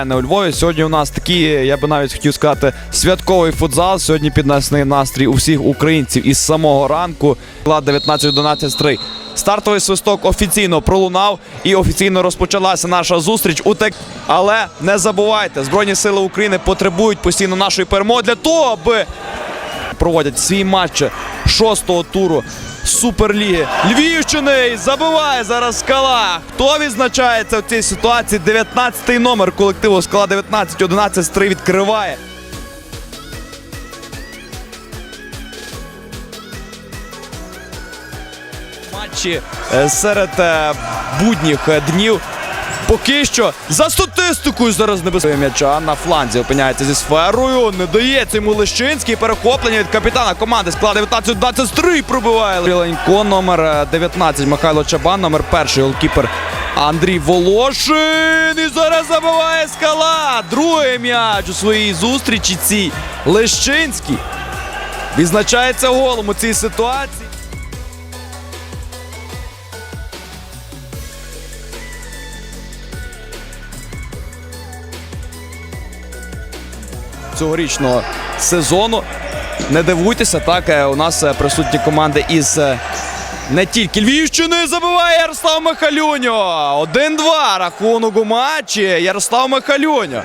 У Львові. Сьогодні у нас такий, я би навіть хотів сказати, святковий футзал. Сьогодні піднесений настрій у всіх українців із самого ранку. Склад 19-11-3. Стартовий свисток офіційно пролунав і офіційно розпочалася наша зустріч. У тек... Але не забувайте, Збройні Сили України потребують постійно нашої перемоги для того, аби проводять свій матч шостого туру Суперліги Львівщини. І Забиває зараз скала. Хто відзначається в цій ситуації? 19-й номер колективу скала 19-11 з 3 відкриває. Матчі е, серед е, будніх е, днів. Поки що за статистикою зараз небезпека м'яча на фланзі опиняється зі сферою. Не дається йому Лещинський. Перехоплення від капітана команди склад 19-23 пробиває. Ленько номер е, 19 Михайло Чабан, номер перший голкіпер Андрій Волошин. І зараз забиває скала. Другий м'яч у своїй зустрічі цій Лещинський. Відзначається голом у цій ситуації. Цьогорічного сезону. Не дивуйтеся, так е, у нас е, присутні команди із е, не тільки Львівщини забиває Ярослав Михалюньо. 1-2 рахунок у матчі. Ярослав Михалюньо.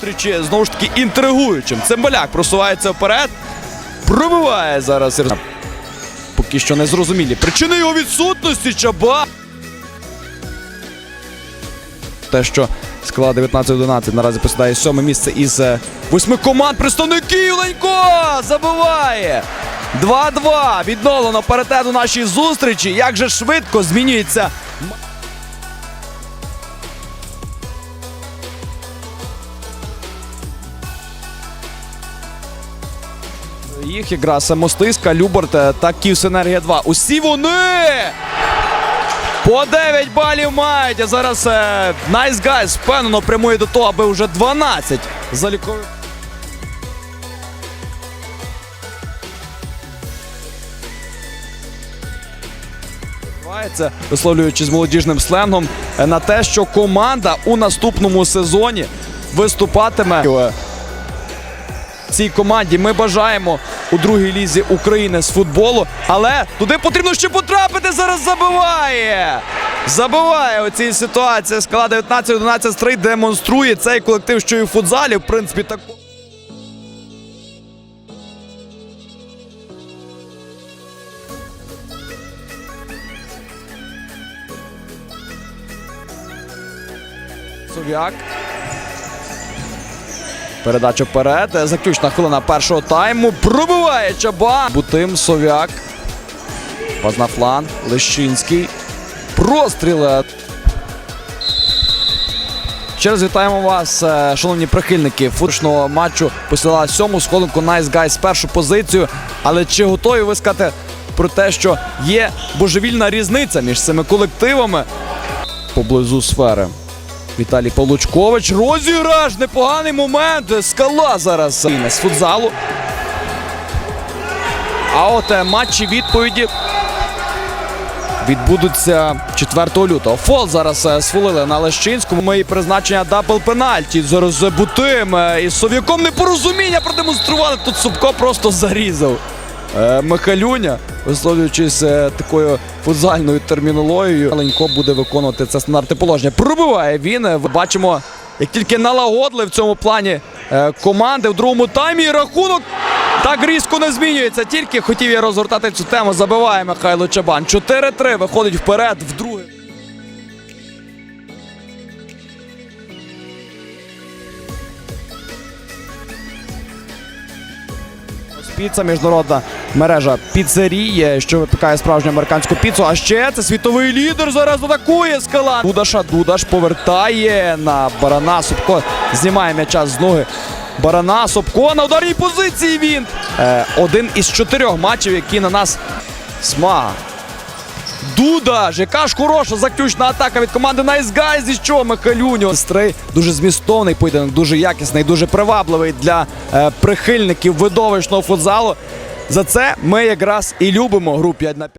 Зустрічі знову ж таки інтригуючим. Цимбаляк просувається вперед. Пробиває зараз. Поки що не зрозумілі. Причини його відсутності Чаба. Те, що склад 19-11 наразі посідає сьоме місце із е, восьми команд представників Ленько забиває. 2-2. Відновлено паритет у нашій зустрічі. Як же швидко змінюється Їх якраз Мостиська, Люберт е, та Київсенергія 2. Усі вони по 9 балів мають. А зараз е, Nice Guys впевнено прямує до того, аби вже 12 залікових. Відбувається, висловлюючи з молодіжним сленгом е, на те, що команда у наступному сезоні виступатиме цій команді. Ми бажаємо у другій лізі України з футболу, але туди потрібно ще потрапити. Зараз забиває. Забиває у цій ситуації. Скала 19-11 3 демонструє цей колектив, що і в футзалі, в принципі, так. Сов'як. Передача вперед. Заключна хвилина першого тайму. Пробиває Чаба. Бутим Сов'як. Пас на фланг. Лещинський. Простріли. Ще раз вітаємо вас, е, шановні прихильники футбольного матчу. Посіла сьому сходинку Nice Guys першу позицію. Але чи готові ви сказати про те, що є божевільна різниця між цими колективами поблизу сфери? Віталій Павлучкович. Розіграш! Непоганий момент. Скала зараз з футзалу. А от е, матчі відповіді відбудуться 4 лютого. Фол зараз е, на Лещинському. Мої призначення дабл пенальті. Зараз Бутим е, із Сов'яком непорозуміння продемонстрували. Тут Субко просто зарізав. Е, Михалюня, висловлюючись е, такою футзальною термінологією, Ленько буде виконувати це стандартне положення. Пробиває він. Е, Бачимо, як тільки налагодили в цьому плані команди в другому таймі. І рахунок так різко не змінюється. Тільки хотів я розгортати цю тему. Забиває Михайло Чабан. 4-3 виходить вперед в друге. Піца міжнародна мережа піцерії, що випікає справжню американську піцу. А ще це світовий лідер зараз атакує скала. Дудаша Дудаш повертає на барана. Собко знімає м'яча з ноги. Барана Собко на ударній позиції. Він е, один із чотирьох матчів, які на нас смага. Дуда яка ж хороша заключна атака від команди Nice Guys. І що Михалюньо. Стрий дуже змістовний поєдинок, дуже якісний, дуже привабливий для е, прихильників видовищного футзалу. За це ми якраз і любимо гру 5 на 5.